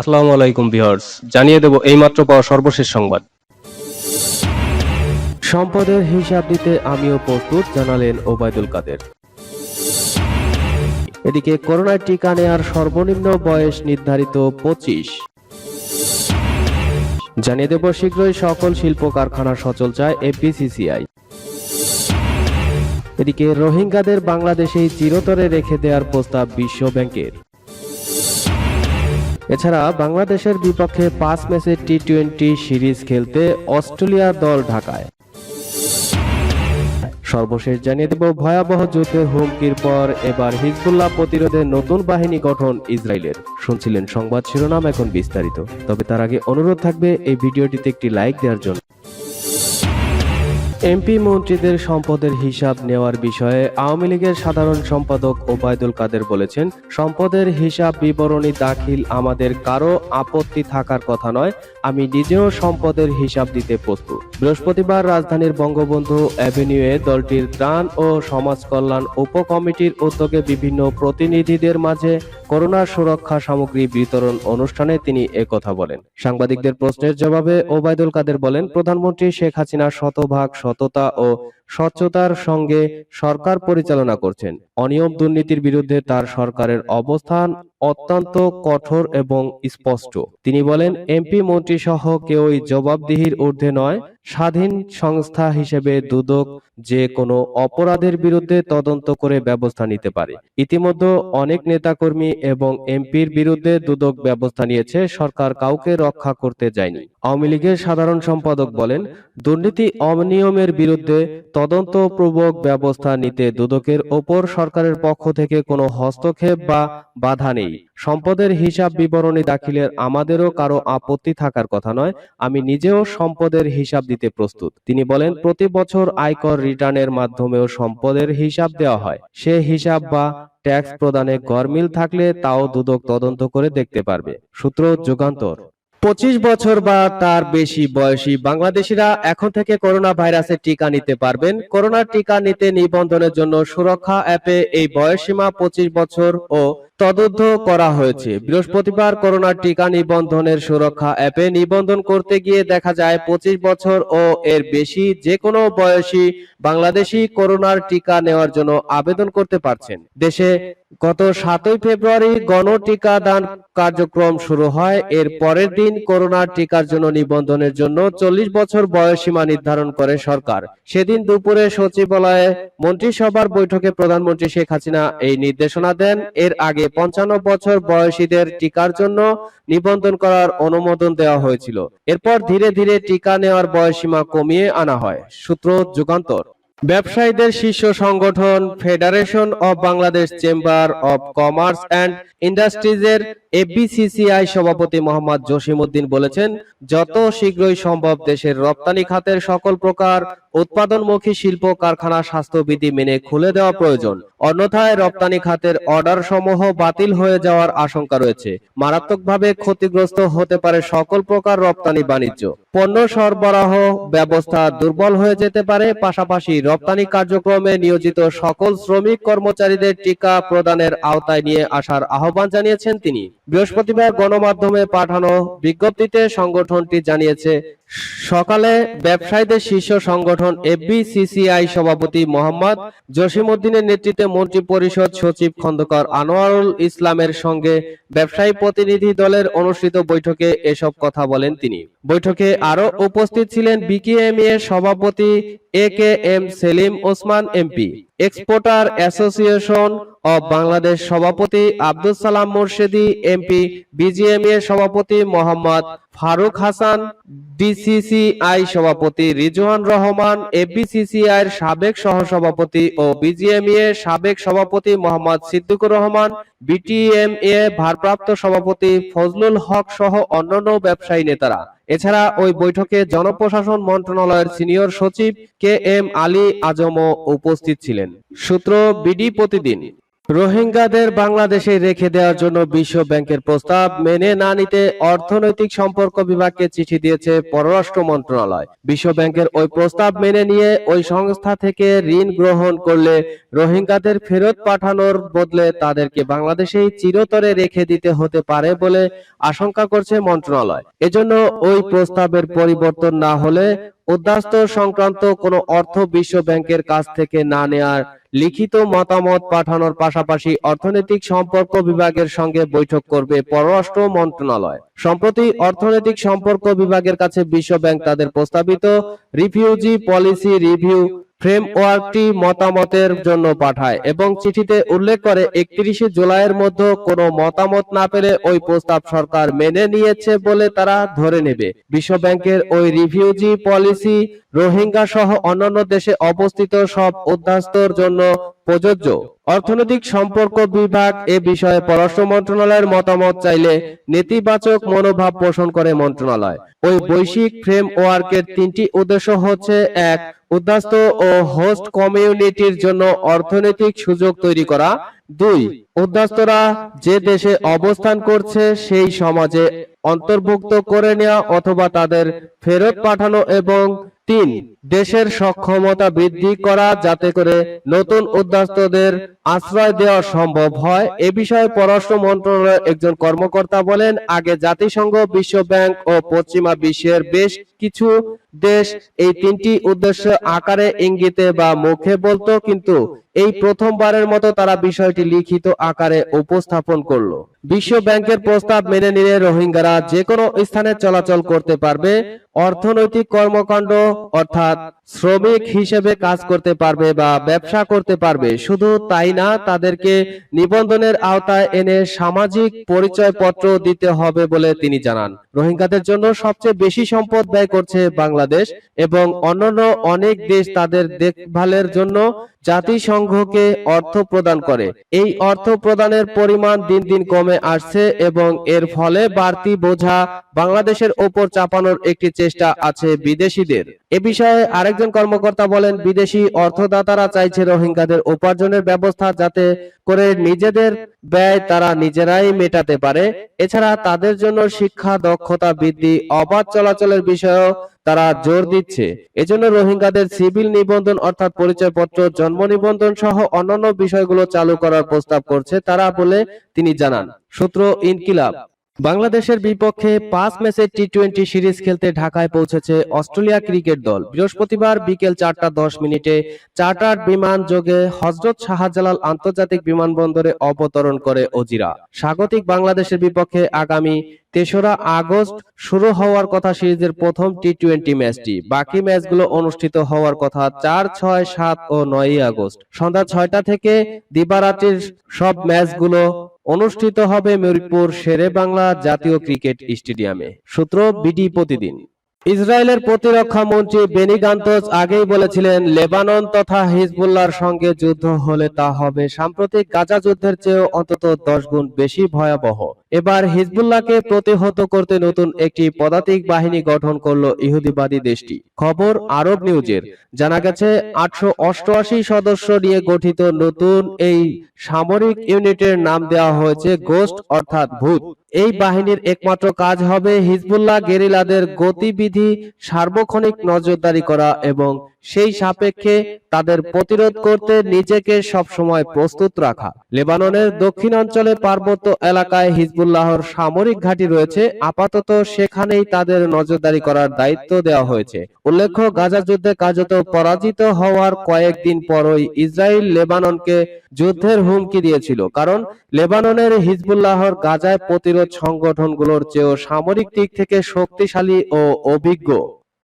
আসসালামু আলাইকুম ভিউয়ার্স, জানিয়ে দেব এইমাত্র পাওয়া সর্বশেষ সংবাদ। সম্পদের হিসাব দিতে আমিও প্রস্তুত, জানালেন ওবায়দুল কাদের। এদিকে করোনার টিকা নেয়ার সর্বনিম্ন বয়স নির্ধারিত পঁচিশ। জানিয়ে দেব শীঘ্রই সকল শিল্প কারখানা সচল চায় এপিসিসিআই এদিকে রোহিঙ্গাদের বাংলাদেশেই চিরতরে রেখে দেওয়ার প্রস্তাব বিশ্ব ব্যাংকের। এছাড়া বাংলাদেশের বিপক্ষে পাঁচ ম্যাচের টি টোয়েন্টি সিরিজ খেলতে অস্ট্রেলিয়ার দল ঢাকায়। সর্বশেষ জানিয়ে দেব ভয়াবহ যুদ্ধের হুমকির পর এবার হিজবুল্লাহ প্রতিরোধে নতুন বাহিনী গঠন ইসরায়েলের। শুনছিলেন সংবাদ শিরোনাম এখন বিস্তারিত। তবে তার আগে অনুরোধ থাকবে এই ভিডিওটিতে একটি লাইক দেওয়ার জন্য। এমপি মন্ত্রীদের সম্পদের হিসাব নেওয়ার বিষয়ে আওয়ামী লীগের সাধারণ সম্পাদক ওবায়দুল কাদের বলেছেন, সম্পদের হিসাব বিবরণী দাখিল আমাদের কারও আপত্তি থাকার কথা নয়, আমি নিজেও সম্পদের হিসাব দিতে প্রস্তুত। বৃহস্পতিবার রাজধানীর বঙ্গবন্ধু অ্যাভিনিউয়ে দলটির ত্রাণ ও সমাজ কল্যাণ উপকমিটির উদ্যোগে বিভিন্ন প্রতিনিধিদের মাঝে করোনা সুরক্ষা সামগ্রী বিতরণ অনুষ্ঠানে তিনি একথা বলেন। সাংবাদিকদের প্রশ্নের জবাবে ওবায়দুল কাদের বলেন, প্রধানমন্ত্রী শেখ হাসিনা শতভাগ সততা ও স্বচ্ছতার সঙ্গে সরকার পরিচালনা করছেন। অনিয়ম দুর্নীতির বিরুদ্ধে তার সরকারের অবস্থান অত্যন্ত কঠোর এবং স্পষ্ট। তিনি বলেন, এমপি মন্ত্রী সহ কেউই জবাবদিহির ঊর্ধ্বে নয়। স্বাধীন সংস্থা হিসেবে দুদক যে কোনো অপরাধের বিরুদ্ধে তদন্ত করে ব্যবস্থা নিতে পারে। ইতিমধ্যে অনেক নেতাকর্মী এবং এমপির বিরুদ্ধে দুদক ব্যবস্থা নিয়েছে, সরকার কাউকে রক্ষা করতে যায়নি। আওয়ামী লীগের সাধারণ সম্পাদক বলেন, দুর্নীতি অনিয়মের বিরুদ্ধে তদন্তপূর্বক ব্যবস্থা নিতে দুদকের ওপর সরকারের পক্ষ থেকে কোনো হস্তক্ষেপ বা বাধা নেই। সম্পদের হিসাব বিবরণী দাখিলের আমাদেরও কারও আপত্তি থাকার কথা নয়, আমি নিজেও সম্পদের হিসাব দিতে প্রস্তুত। তিনি বলেন, প্রতি বছর আয়কর রিটার্নের মাধ্যমেও সম্পদের হিসাব দেওয়া হয়। সে হিসাব বা ট্যাক্স প্রদানে গরমিল থাকলে তাও দুদক তদন্ত করে দেখতে পারবে। সূত্র যুগান্তর। পঁচিশ বছর বা তার বেশি বয়সী বাংলাদেশিরা এখন থেকে করোনা ভাইরাসের টিকা নিতে পারবেন। করোনার টিকা নিতে নিবন্ধনের জন্য সুরক্ষা অ্যাপে এই বয়সসীমা পঁচিশ বছর ও তদুদ্ধ করা হয়েছে। বৃহস্পতিবার করোনার টিকা নিবন্ধনের সুরক্ষা অ্যাপে নিবন্ধন করতে গিয়ে দেখা যায়, পঁচিশ বছর ও এর বেশি যে কোনো বয়সী বাংলাদেশি করোনার টিকা নেওয়ার জন্য আবেদন করতে পারছেন। দেশে গত সাতই ফেব্রুয়ারি গণ টিকা দান কার্যক্রম শুরু হয়। এর পরের দিন করোনার টিকার জন্য নিবন্ধনের জন্য চল্লিশ বছর বয়সসীমা নির্ধারণ করে সরকার। সেদিন দুপুরে সচিবালয়ে মন্ত্রিসভার বৈঠকে প্রধানমন্ত্রী শেখ হাসিনা এই নির্দেশনা দেন। এর আগে পঞ্চান্ন বছর বয়সীদের টিকার জন্য নিবন্ধন করার অনুমোদন দেওয়া হয়েছিল। এরপর ধীরে ধীরে টিকা নেওয়ার বয়সীমা কমিয়ে আনা হয়। সূত্র যুগান্তর। ব্যবসায়ীদের শীর্ষ সংগঠন federation of Bangladesh chamber of commerce and ইন্ডাস্ট্রিজের FBCCI সভাপতি মোহাম্মদ জসিমউদ্দিন বলেছেন, যত শীঘ্রই সম্ভব দেশের রপ্তানি খাতের সকল প্রকার উৎপাদনমুখী শিল্প, কারখানা, স্বাস্থ্যবিধি মেনে খুলে দেওয়া প্রয়োজন। অন্যথায় রপ্তানি খাতের অর্ডার সমূহ বাতিল হয়ে যাওয়ার আশঙ্কা রয়েছে। মারাত্মকভাবে ক্ষতিগ্রস্ত হতে পারে সকল প্রকার রপ্তানি বাণিজ্য। পণ্য সরবরাহ ব্যবস্থা দুর্বল হয়ে যেতে পারে, পাশাপাশি রপ্তানি কার্যক্রমে নিয়োজিত সকল শ্রমিক কর্মচারীদের টিকা প্রদানের আওতায় নিয়ে আসার আহ্বান জানিয়েছেন তিনি। বৃহস্পতিবার গণমাধ্যমে পাঠানো বিজ্ঞপ্তিতে সংগঠনটি জানিয়েছে সকালে ব্যবসায়ীদের শীর্ষ সংগঠন এফবিসিসিআই সভাপতি মোহাম্মদ জসিমউদ্দিনের নেতৃত্বে মন্ত্রী পরিষদ সচিব খন্দকার আনোয়ারুল ইসলামের সঙ্গে ব্যবসায়ী প্রতিনিধি দলের অনুষ্ঠিত বৈঠকে এসব কথা বলেন তিনি। বৈঠকে আরও উপস্থিত ছিলেন বিকেএমএ সভাপতি A K M Selim Osman MP, exporter association of Bangladesh সভাপতি আব্দুল সালাম মোর্শেদি এমপি বিজিএমএ সভাপতি মোহাম্মদ ফারুক হাসান, ডিসিসিআই সভাপতি রিজওয়ান রহমান এফবিসিসিআই এর সাবেক সহসভাপতি ও বিজিএমএ সাবেক সভাপতি মোহাম্মদ সিদ্দিকুর রহমান বিটিএমএ ভারপ্রাপ্ত সভাপতি ফজলুল হক সহ অন্যান্য ব্যবসায়ী নেতারা। এছাড়া ওই বৈঠকে জনপ্রশাসন মন্ত্রণালয়ের সিনিয়র সচিব কে এম আলী আজমও উপস্থিত ছিলেন। সূত্র বিডি প্রতিদিন। রোহিঙ্গাদের বাংলাদেশে রেখে দেওয়ার জন্য বিশ্ব ব্যাংকের প্রস্তাব মেনে না নিতে অর্থনৈতিক সম্পর্ক বিভাগকে চিঠি দিয়েছে পররাষ্ট্র মন্ত্রণালয়। বিশ্ব ব্যাংকের ওই প্রস্তাব মেনে নিয়ে ওই সংস্থা থেকে ঋণ গ্রহণ করলে রোহিঙ্গাদের ফেরত পাঠানোর বদলে তাদেরকে বাংলাদেশেই চিরতরে রেখে দিতে হতে পারে বলে আশঙ্কা করছে মন্ত্রণালয়। এজন্য ওই প্রস্তাবের পরিবর্তন না হলে উদ্বাস্তু সংক্রান্ত কোনো অর্থ বিশ্ব ব্যাংকের কাছ থেকে না নেয়ার লিখিত মতামত পাঠানোর পাশাপাশি অর্থনৈতিক সম্পর্ক বিভাগের সঙ্গে বৈঠক করবে পররাষ্ট্র মন্ত্রণালয়। সম্প্রতি অর্থনৈতিক সম্পর্ক বিভাগের কাছে বিশ্ব ব্যাংক তাদের প্রস্তাবিত রিফিউজি পলিসি রিভিউ ফ্রেমওয়ার্কটি মতামতের জন্য পাঠায় এবং চিঠিতে উল্লেখ করে একত্রিশে জুলাইয়ের মধ্যে কোনো মতামত না পেলে ওই প্রস্তাব সরকার মেনে নিয়েছে বলে তারা ধরে নেবে। বিশ্ব ব্যাংকের ওই রিভিউজি পলিসি রোহিঙ্গা সহ অন্যান্য দেশে অবস্থিত সব উদ্বাস্তুর জন্য প্রযোজ্য। অর্থনৈতিক সম্পর্ক বিভাগ এ বিষয়ে পররাষ্ট্র মন্ত্রণালয়ের মতামত চাইলে নেতিবাচক মনোভাব পোষণ করে মন্ত্রণালয়। ওই বৈশ্বিক ফ্রেমওয়ার্কের তিনটি উদ্দেশ্য হচ্ছে, এক উদ্বাস্ত ও হোস্ট কমিউনিটির জন্য অর্থনৈতিক সুযোগ তৈরি করা। দুই উদ্বাস্তুরা যে দেশে অবস্থান করছে সেই সমাজে অন্তর্ভুক্ত করে নেওয়া অথবা তাদের ফেরত পাঠানো এবং তিন, দেশের সক্ষমতা বৃদ্ধি করা যাতে করে নতুন উদ্বাস্তদের আশ্রয় দেওয়া সম্ভব হয়। এ বিষয়ে পররাষ্ট্র মন্ত্রণালয়ের একজন কর্মকর্তা বলেন, আগে জাতিসংঘ, বিশ্ব ব্যাংক ও পশ্চিমা বিশ্বের বেশ কিছু দেশ এই তিনটি উদ্দেশ্য আকারে ইঙ্গিতে বা মুখে বলতো কিন্তু এই প্রথমবারের মতো তারা বিষয়টি লিখিত আকারে উপস্থাপন করল। বিশ্ব ব্যাংকের প্রস্তাব মেনে নিলে রোহিঙ্গারা যে কোনো স্থানে চলাচল করতে পারবে। অর্থনৈতিক কর্মকাণ্ড অর্থাৎ শ্রমিক হিসেবে কাজ করতে পারবে বা ব্যবসা করতে পারবে, শুধু তাই না তাদেরকে নিবন্ধনের আওতায় এনে সামাজিক পরিচয়পত্র দিতে হবে বলে তিনি জানান। রোহিঙ্গাদের জন্য সবচেয়ে বেশি সম্পদ ব্যয় করছে বাংলাদেশ এবং অন্যান্য অনেক দেশ তাদের দেখভালের জন্য জাতিসংঘকে অর্থ প্রদান করে। এই অর্থ প্রদানের পরিমাণ দিন দিন কমে আসছে এবং এর ফলে বাড়তি বোঝা বাংলাদেশের ওপর চাপানোর একটি চেষ্টা আছে বিদেশিদের। এ বিষয়ে আরেকজন কর্মকর্তা বলেন, বিদেশি অর্থদাতারা চাইছে রোহিঙ্গাদের উপার্জনের ব্যবস্থা যাতে করে নিজেদের ব্যয় তারা নিজেরাই মেটাতে পারে। এছাড়া তাদের জন্য শিক্ষা দক্ষতা বৃদ্ধি, অবাধ চলাচলের বিষয়েও তারা জোর দিচ্ছে। এজন্য রোহিঙ্গাদের সিভিল নিবন্ধন অর্থাৎ পরিচয়পত্র, জন্ম নিবন্ধন সহ অন্যান্য বিষয়গুলো চালু করার প্রস্তাব করছে তারা বলে তিনি জানান। সূত্র ইনকিলাব। বাংলাদেশের বিপক্ষে পাঁচ ম্যাচের টি টোয়েন্টি সিরিজ খেলতে ঢাকায় পৌঁছেছে অস্ট্রেলিয়া ক্রিকেট দল। বৃহস্পতিবার বিকেল চারটা দশ মিনিটে চার্টার বিমান যোগে হজরত শাহজালাল আন্তর্জাতিক বিমানবন্দরে অবতরণ করে অজিরা স্বাগতিক বাংলাদেশের বিপক্ষে আগামী তেসরা আগস্ট শুরু হওয়ার কথা সিরিজের প্রথম টি টোয়েন্টি ম্যাচটি। বাকি ম্যাচগুলো অনুষ্ঠিত হওয়ার কথা চার, ছয়, সাত ও নয়ই আগস্ট। সন্ধ্যা ছয়টা থেকে দিবারাত্রির সব ম্যাচগুলো অনুষ্ঠিত হবে মিরপুর শেরে বাংলা জাতীয় ক্রিকেট স্টেডিয়ামে। সূত্র বিডি প্রতিদিন। ইসরায়েলের প্রতিরক্ষা মন্ত্রী বেনি গান্তজ আগেই বলেছিলেন, লেবানন তথা হিজবুল্লাহর সঙ্গে যুদ্ধ হলে তা হবে। সাম্প্রতিক গাজা যুদ্ধের চেয়েও অন্তত দশ গুণ বেশি ভয়াবহ। এবার হিজবুল্লাহকে প্রতিহত করতে নতুন একটি পদাতিক বাহিনী গঠন করল ইহুদিবাদী দেশটি। খবর আরব নিউজের। জানা গেছে, আটশো অষ্টআশি সদস্য নিয়ে গঠিত নতুন এই সামরিক ইউনিটের নাম দেওয়া হয়েছে গোস্ট, অর্থাৎ ভূত। এই বাহিনীর একমাত্র কাজ হবে হিজবুল্লাহ গেরিলাদের গতিবিধি সার্বক্ষণিক নজরদারি করা এবং সেই সাপেক্ষে তাদের প্রতিরোধ করতে নিজেকে সবসময় প্রস্তুত রাখা। লেবাননের দক্ষিণাঞ্চলে পার্বত্য এলাকায় হিজবুল্লাহর সামরিক ঘাঁটি রয়েছে। আপাতত সেখানেই তাদের নজরদারি করার দায়িত্ব দেওয়া হয়েছে। উল্লেখ্য, গাজা যুদ্ধে কার্যত পরাজিত হওয়ার কয়েকদিন পরই ইসরায়েল লেবাননকে যুদ্ধের হুমকি দিয়েছিল। কারণ লেবাননের হিজবুল্লাহর গাজায় প্রতিরোধ সংগঠনগুলোর চেয়েও সামরিক দিক থেকে শক্তিশালী ও অভিজ্ঞ।